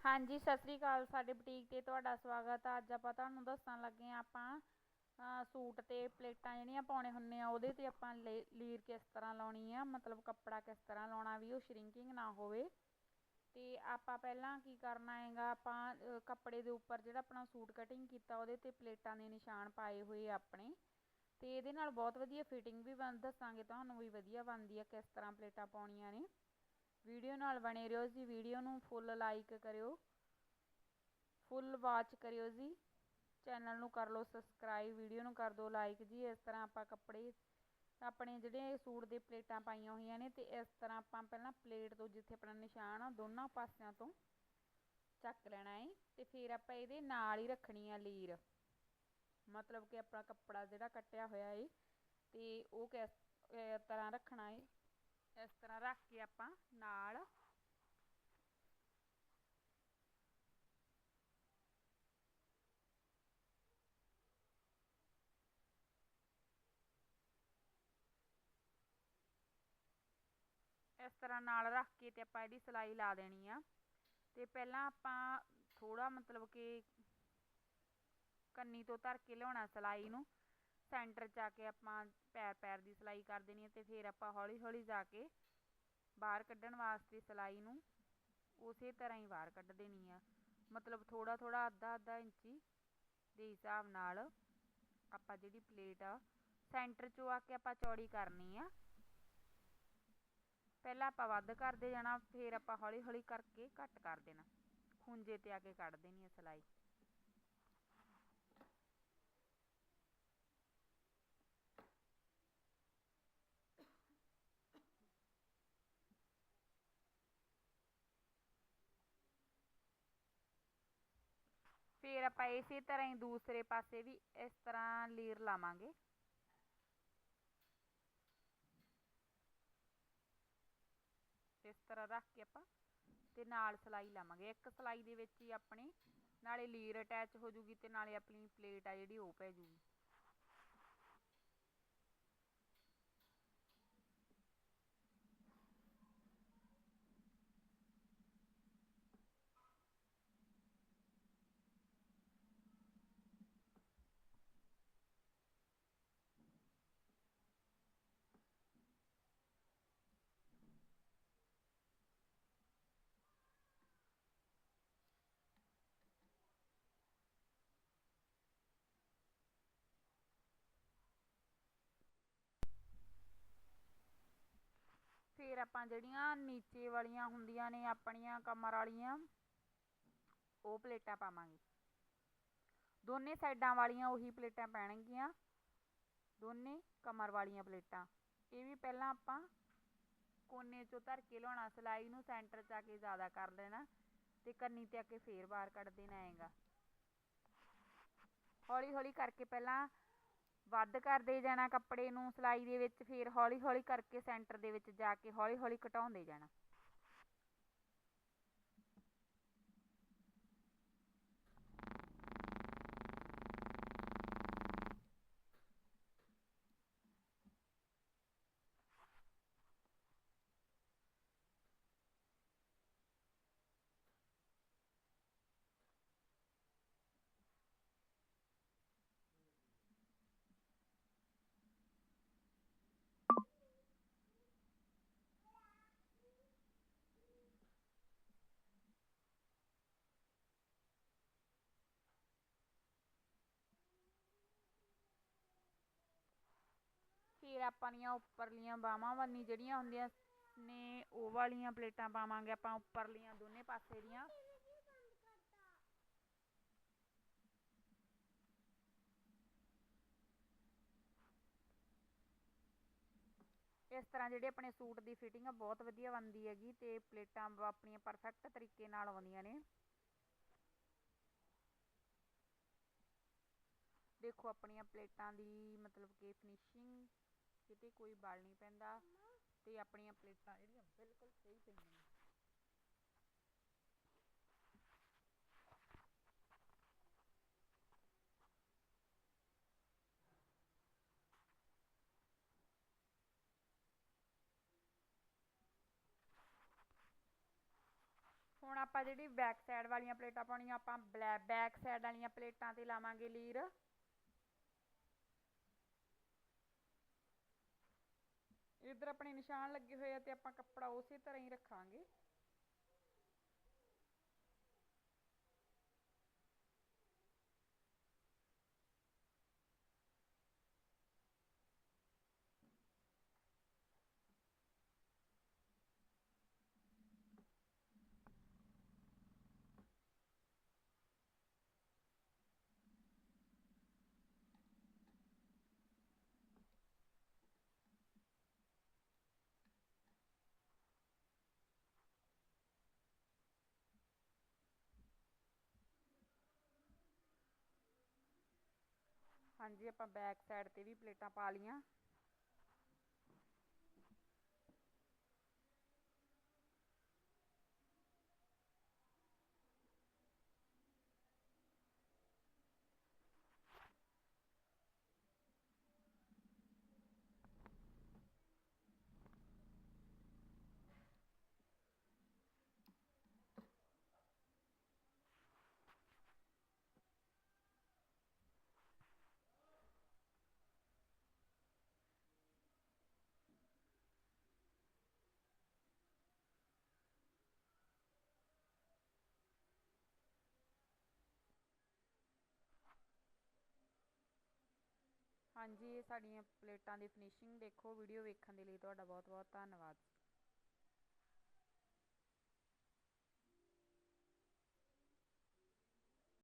ਹਾਂਜੀ, ਸਤਿ ਸ੍ਰੀ ਅਕਾਲ ਸਾਡੇ ਬੁਟੀਕ ਤੇ ਤੁਹਾਡਾ ਸਵਾਗਤ ਆ। ਅੱਜ ਆਪਾਂ ਤੁਹਾਨੂੰ ਦੱਸਣ ਲੱਗੇ ਆ ਆਪਾਂ ਸੂਟ ਤੇ ਪਲੇਟਾਂ ਜਿਹੜੀਆਂ ਪਾਉਣੇ ਹੁੰਨੇ ਆ, ਉਹਦੇ ਤੇ ਆਪਾਂ ਲੀਰ ਕਿਸ ਤਰ੍ਹਾਂ ਲਾਉਣੀ ਆ, ਮਤਲਬ ਕੱਪੜਾ ਕਿਸ ਤਰ੍ਹਾਂ ਲਾਉਣਾ ਵੀ ਉਹ ਸ਼ਰਿੰਕਿੰਗ ਨਾ ਹੋਵੇ। ਤੇ ਆਪਾਂ ਪਹਿਲਾਂ ਕੀ ਕਰਨਾ ਹੈਗਾ, ਆਪਾਂ ਕੱਪੜੇ ਦੇ ਉੱਪਰ ਜਿਹੜਾ ਆਪਣਾ ਸੂਟ ਕਟਿੰਗ ਕੀਤਾ, ਉਹਦੇ ਤੇ ਪਲੇਟਾਂ ਦੇ ਨਿਸ਼ਾਨ ਪਾਏ ਹੋਏ ਆਪਣੇ। ਤੇ ਇਹਦੇ ਨਾਲ ਬਹੁਤ ਵਧੀਆ ਫਿਟਿੰਗ ਵੀ ਬਣ, ਦੱਸਾਂਗੇ ਤੁਹਾਨੂੰ ਵੀ ਵਧੀਆ ਬਣਦੀ ਆ ਕਿਸ ਤਰ੍ਹਾਂ ਪਲੇਟਾਂ ਪਾਉਣੀਆਂ ਨੇ। ਵੀਡੀਓ ਨਾਲ ਬਣੇ ਰਹੋ ਜੀ, ਵੀਡੀਓ ਨੂੰ ਫੁੱਲ ਲਾਈਕ ਕਰਿਓ। ਫੁੱਲ ਵਾਚ ਕਰਿਓ ਜੀ। ਚੈਨਲ ਨੂੰ ਕਰ ਲਓ ਸਬਸਕ੍ਰਾਈਬ ਵੀਡੀਓ ਨੂੰ ਕਰ ਦਿਓ ਲਾਈਕ ਜੀ। ਇਸ ਤਰ੍ਹਾਂ ਆਪਾਂ ਕੱਪੜੇ, ਆਪਣੇ ਜਿਹੜੇ ਸੂਟ ਦੇ ਪਲੇਟਾਂ ਪਾਈਆਂ ਹੋਈਆਂ ਨੇ ਤੇ ਇਸ ਤਰ੍ਹਾਂ ਆਪਾਂ ਪਹਿਲਾਂ ਪਲੇਟ ਤੋਂ ਜਿੱਥੇ ਆਪਣਾ ਨਿਸ਼ਾਨ ਆ, ਦੋਨਾਂ ਪਾਸਿਆਂ ਤੋਂ ਚੱਕ ਲੈਣਾ ਹੈ ਤੇ ਫਿਰ ਆਪਾਂ ਇਹਦੇ ਨਾਲ ਹੀ ਰੱਖਣੀ ਆ ਲੀਰ। ਮਤਲਬ ਕਿ ਆਪਣਾ ਕੱਪੜਾ ਜਿਹੜਾ ਕੱਟਿਆ ਹੋਇਆ ਏ ਤੇ ਉਹ ਕਿਸ ਤਰ੍ਹਾਂ ਰੱਖਣਾ ਏ। ਇਸ ਤਰ੍ਹਾਂ ਰੱਖ ਕੇ ਆਪਾਂ ਨਾਲ ਇਸ ਤਰ੍ਹਾਂ ਨਾਲ ਰੱਖ ਕੇ ਤੇ ਆਪਾਂ ਇਹਦੀ ਸਲਾਈ ਲਾ ਦੇਣੀ ਆ। ਤੇ ਪਹਿਲਾਂ ਆਪਾਂ ਥੋੜਾ ਮਤਲਬ ਕਿ ਕੰਨੀ ਤੋਂ ਧਰ ਕੇ ਲਿਆਉਣਾ ਸਲਾਈ ਨੂੰ। ਸੈਂਟਰ 'ਚ ਆ ਕੇ ਆਪਾਂ ਪੈਰ ਪੈਰ ਦੀ ਸਿਲਾਈ ਕਰ ਦੇਣੀ ਹੈ ਤੇ ਫਿਰ ਆਪਾਂ ਹੌਲੀ ਹੌਲੀ ਜਾ ਕੇ ਬਾਹਰ ਕੱਢਣ ਵਾਸਤੇ ਸਿਲਾਈ ਨੂੰ ਉਸੇ ਤਰ੍ਹਾਂ ਹੀ ਬਾਹਰ ਕੱਢ ਦੇਣੀ ਆ। ਮਤਲਬ ਥੋੜਾ ਥੋੜਾ ਅੱਧਾ ਅੱਧਾ ਇੰਚੀ ਦੇ ਹਿਸਾਬ ਨਾਲ ਆਪਾਂ ਜਿਹੜੀ ਪਲੇਟ ਆ ਸੈਂਟਰ 'ਚੋਂ ਆ ਕੇ ਆਪਾਂ ਚੌੜੀ ਕਰਨੀ ਆ। ਪਹਿਲਾਂ ਆਪਾਂ ਵੱਧ ਕਰਦੇ ਜਾਣਾ, ਫਿਰ ਆਪਾਂ ਹੌਲੀ ਹੌਲੀ ਕਰਕੇ ਘੱਟ ਕਰ ਦੇਣਾ। ਖੁੰਝੇ ਤੇ ਆ ਕੇ ਕੱਢ ਦੇਣੀ ਆ ਸਿਲਾਈ। ਫਿਰ ਆਪਾਂ ਇਸੇ ਤਰ੍ਹਾਂ ਹੀ ਦੂਸਰੇ ਪਾਸੇ ਵੀ ਇਸ ਤਰ੍ਹਾਂ ਲੀਰ ਲਾਵਾਂਗੇ ਇਸ ਤਰ੍ਹਾਂ ਰੱਖ ਕੇ ਆਪਾਂ ਤੇ ਨਾਲ ਸਲਾਈ ਲਾਵਾਂਗੇ ਇੱਕ ਸਲਾਈ ਦੇ ਵਿੱਚ ਹੀ ਆਪਣੀ ਨਾਲੇ ਲੀਰ ਅਟੈਚ ਹੋ ਜੂਗੀ ਤੇ ਨਾਲੇ ਆਪਣੀ ਪਲੇਟ ਆ ਜਿਹੜੀ ਉਹ ਪੈ ਜੂਗੀ ਫਿਰ ਆਪਾਂ ਜਿਹੜੀਆਂ ਨੀਚੇ ਵਾਲੀਆਂ ਹੁੰਦੀਆਂ ਨੇ, ਆਪਣੀਆਂ ਕਮਰ ਵਾਲੀਆਂ, ਉਹ ਪਲੇਟਾਂ ਪਾਵਾਂਗੇ। ਦੋਨੇ ਸਾਈਡਾਂ ਵਾਲੀਆਂ ਉਹੀ ਪਲੇਟਾਂ ਪੈਣਗੀਆਂ, ਦੋਨੇ ਕਮਰ ਵਾਲੀਆਂ ਪਲੇਟਾਂ। ਇਹ ਵੀ ਪਹਿਲਾਂ ਆਪਾਂ ਕੋਨੇ ਚੋਂ ਧਰ ਕੇ ਲਾਉਣਾ, ਸਲਾਈ ਨੂੰ ਸੈਂਟਰ 'ਚ ਆ ਕੇ ਜ਼ਿਆਦਾ ਕਰ ਲੈਣਾ ਤੇ ਕੰਨੀ ਤੇ ਆ ਕੇ ਫੇਰ ਬਾਹਰ ਕੱਢ ਦੇਣਾ ਹੈਗਾ। ਹੌਲੀ ਹੌਲੀ ਕਰਕੇ ਪਹਿਲਾਂ ਵੱਧ ਕਰਦੇ ਜਾਣਾ ਕੱਪੜੇ ਨੂੰ ਸਿਲਾਈ ਦੇ ਵਿੱਚ, ਫਿਰ ਹੌਲੀ ਹੌਲੀ ਕਰਕੇ ਸੈਂਟਰ ਦੇ ਵਿੱਚ ਜਾ ਕੇ ਹੌਲੀ ਹੌਲੀ ਘਟਾਉਂਦੇ ਜਾਣਾ। ਫਿਰ ਆਪਾਂ ਦੀਆਂ ਉੱਪਰਲੀਆਂ ਬਾਹਾਂ ਵੰਨੀ ਜਿਹੜੀਆਂ ਹੁੰਦੀਆਂ ਨੇ, ਉਹ ਵਾਲੀਆਂ ਪਲੇਟਾਂ ਪਾਵਾਂਗੇ ਆਪਾਂ ਉੱਪਰਲੀਆਂ ਦੋਨੇ ਪਾਸੇ ਦੀਆਂ। ਇਸ ਤਰ੍ਹਾਂ ਜਿਹੜੇ ਆਪਣੇ ਸੂਟ ਦੀ ਫਿਟਿੰਗ ਆ, ਬਹੁਤ ਵਧੀਆ ਬਣਦੀ ਹੈਗੀ ਤੇ ਪਲੇਟਾਂ ਆਪਣੀਆਂ ਪਰਫੈਕਟ ਤਰੀਕੇ ਨਾਲ ਆਉਂਦੀਆਂ ਨੇ। ਦੇਖੋ ਆਪਣੀਆਂ ਪਲੇਟਾਂ ਦੀ ਮਤਲਬ ਕਿ ਫਿਨਿਸ਼ਿੰਗ ਕਿਤੇ ਕੋਈ ਬਲ ਨਹੀਂ ਪੈਂਦਾ ਤੇ ਆਪਣੀਆਂ ਪਲੇਟਾਂ ਜਿਹੜੀਆਂ ਬਿਲਕੁਲ ਸਹੀ ਪਈਆਂ ਹੁਣ ਆਪਾਂ ਜਿਹੜੀ ਬੈਕ ਸਾਈਡ ਵਾਲੀਆਂ ਪਲੇਟਾਂ ਪਾਉਣੀਆਂ, ਆਪਾਂ ਬੈਕ ਸਾਈਡ ਵਾਲੀਆਂ ਪਲੇਟਾਂ ਤੇ ਲਾਵਾਂਗੇ ਲੀਰ। ਇੱਧਰ ਆਪਣੇ ਨਿਸ਼ਾਨ ਲੱਗੇ ਹੋਏ ਆ ਤੇ ਆਪਾਂ ਕੱਪੜਾ ਉਸੇ ਤਰ੍ਹਾਂ ਹੀ ਰੱਖਾਂਗੇ। ਹਾਂਜੀ ਆਪਾਂ ਬੈਕ ਸਾਈਡ ਤੇ ਵੀ ਪਲੇਟਾਂ ਪਾ ਲੀਆਂ ਹਾਂਜੀ, ਇਹ ਸਾਡੀਆਂ ਪਲੇਟਾਂ ਦੀ ਫਿਨਿਸ਼ਿੰਗ ਦੇਖੋ ਵੀਡੀਓ ਵੇਖਣ ਦੇ ਲਈ ਤੁਹਾਡਾ ਬਹੁਤ ਬਹੁਤ ਧੰਨਵਾਦ।